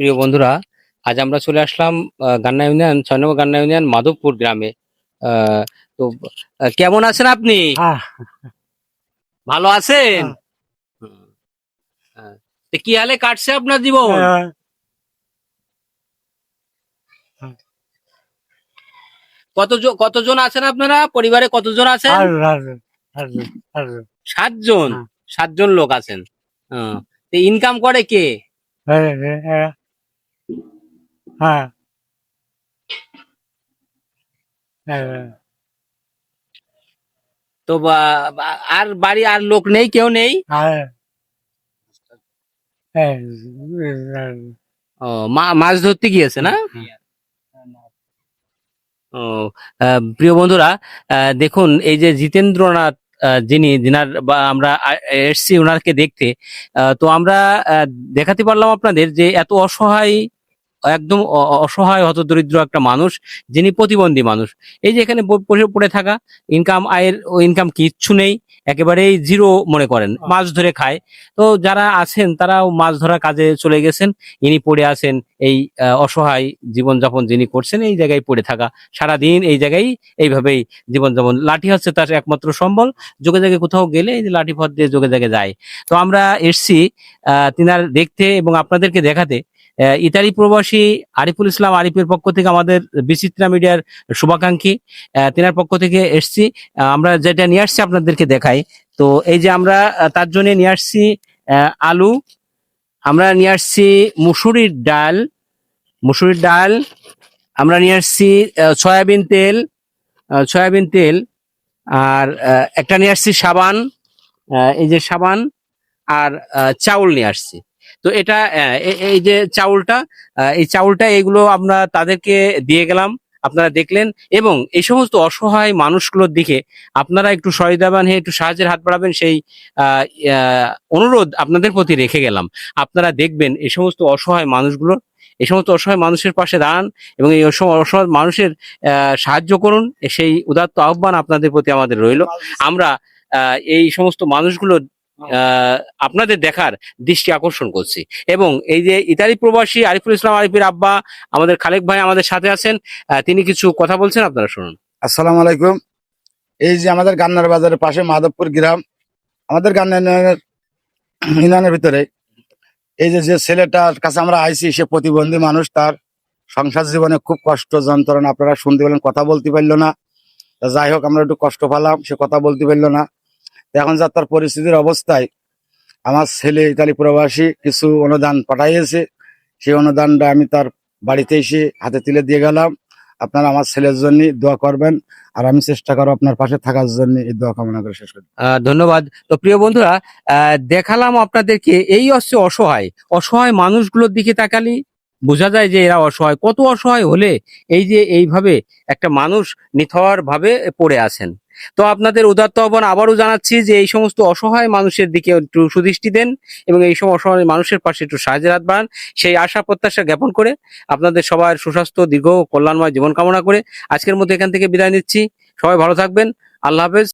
প্রিয় বন্ধুরা আজ আমরা চলে আসলাম গান্না ইউনিয়ন ছয় নম্বর গান্না ইউনিয়ন মাধবপুর গ্রামে। তো কেমন আছেন আপনি? হ্যাঁ ভালো আছেন? হ্যাঁ। হ্যাঁ। কি হালে কাটছে আপনার জীবন? হ্যাঁ, কত কতজন আছেন আপনারা? পরিবারে কতজন আছেন? সাতজন। হ্যাঁ। সাতজন লোক আছেন। ইনকাম করে কে? হ্যাঁ। হ্যাঁ হ্যাঁ। তো আর বাড়ি আর লোক নেই কেউ নেই? হ্যাঁ। ও মা- মাছ ধরতে গিয়েছে না? ও প্রিয় বন্ধুরা দেখুন এই যে জিতেন্দ্রনাথ যিনি যিনার বা আমরা এসছি ওনাকে দেখতে আহ, তো আমরা দেখাতে পারলাম আপনাদের যে এত অসহায় একদম অসহায় হতদরিদ্র একটা মানুষ, যিনি প্রতিবন্ধী মানুষ। এই যে এখানে পড়ে থাকা ইনকাম আয়ের ইনকাম কিচ্ছু নেই। একেবারেই জিরো মনে করেন মাছ ধরে খায়। তো যারা আছেন তারাও মাছ ধরার কাজে চলে গেছেন। ইনি পড়ে আছেন এই অসহায় জীবনযাপন যিনি করছেন এই জায়গায় পড়ে থাকা। সারাদিন এই জায়গায় এইভাবেই জীবনযাপন। লাঠি হচ্ছে তার একমাত্র সম্বল। যোগে জায়গায় কোথাও গেলে এই যে লাঠি পথ দিয়ে যোগে জায়গায় যায়। তো আমরা এসছি আহ তিনার দেখতে এবং আপনাদেরকে দেখাতে। ইতালি প্রবাসী আরিফুল ইসলাম আরিফের পক্ষ থেকে আমাদের বিচিত্রা মিডিয়ার শুভাকাঙ্ক্ষী। তিনার পক্ষ থেকে এসছি। আমরা যেটা নিয়ে আসছি আপনাদেরকে দেখাই। তো এই যে আমরা তার জন্য নিয়ে আসছি আলু। আমরা নিয়ে আসছি মুসুরির ডাল। মুসুরির ডাল। আমরা নিয়ে আসছি সয়াবিন তেল সয়াবিন তেল। আর একটা নিয়ে আসছি সাবান এই যে সাবান। আর চাউল নিয়ে আসছি। তো এটা এই যে চাউলটা এই চাউলটা এগুলো আমরা তাদেরকে দিয়ে গেলাম। আপনারা দেখলেন এবং এই সমস্ত অসহায় মানুষগুলোর দিকে আপনারা একটু সহৃদয়বান হয়ে একটু সাহায্যের হাত বাড়াবেন, সেই অনুরোধ আপনাদের প্রতি রেখে গেলাম। আপনারা দেখবেন এই সমস্ত অসহায় মানুষগুলো, এই সমস্ত অসহায় মানুষের পাশে দাঁড়ান এবং এই অসহায় মানুষের সাহায্য করুন, সেই উদাত্ত আহ্বান আপনাদের প্রতি আমাদের রইল। আমরা এই সমস্ত মানুষগুলোর আপনাদের দেখার দৃষ্টি আকর্ষণ করছি। এবং এই যে ইতালি প্রবাসী আরিফুল ইসলাম, আরিফের আব্বা, আমাদের খালেক ভাই আমাদের সাথে আছেন তিনি কিছু কথা বলছেন, আপনারা শুনুন। আসসালামু আলাইকুম। এই যে আমাদের গান্নার বাজারের পাশে মাধবপুর গ্রাম, আমাদের গান্নার ইউনিয়নের ভিতরে, এই যে যে ছেলেটার কাছে আমরা আইছি, সে প্রতিবন্ধী মানুষ, তার সংসার জীবনে খুব কষ্ট, যন্ত্রণা, আপনারা শুনতে পেলেন, কথা বলতে পারল না। যাই হোক, আমরা একটু কষ্ট পেলাম, সে কথা বলতে পারল না। এখন যা তার পরিস্থিতির অবস্থায়, আমার ছেলে ইতালি প্রবাসী, কিছু অনুদান পাঠাইয়েছে। সেই অনুদানটা আমি তার বাড়িতে এসে হাতে তুলে দিয়ে গেলাম। আপনারা আমার ছেলের জন্য দোয়া করবেন আর আমি চেষ্টা করব আপনার পাশে থাকার জন্য এই দোয়া কামনা করে শেষ করি। ধন্যবাদ। তো প্রিয় বন্ধুরা দেখালাম আপনাদেরকে এই হচ্ছে অসহায়। অসহায় মানুষগুলোর দিকে তাকালি, বোঝা যায় যে এরা অসহায়। কত অসহায় হলে এই যে এইভাবে একটা মানুষ নিথর ভাবে পড়ে আছেন। তো আপনাদের উদাত্ত আহ্বান আবারও জানাচ্ছি যে এই সমস্ত অসহায় মানুষের দিকে একটু সুদৃষ্টি দেন এবং এই সময় অসহায় মানুষের পাশে একটু সাহায্যের হাত বাড়ান। সেই আশা প্রত্যাশা জ্ঞাপন করে আপনাদের সবার সুস্বাস্থ্য, দীর্ঘ কল্যাণময় জীবন কামনা করে আজকের মধ্যে এখান থেকে বিদায় নিচ্ছি। সবাই ভালো থাকবেন। আল্লাহ হাফেজ।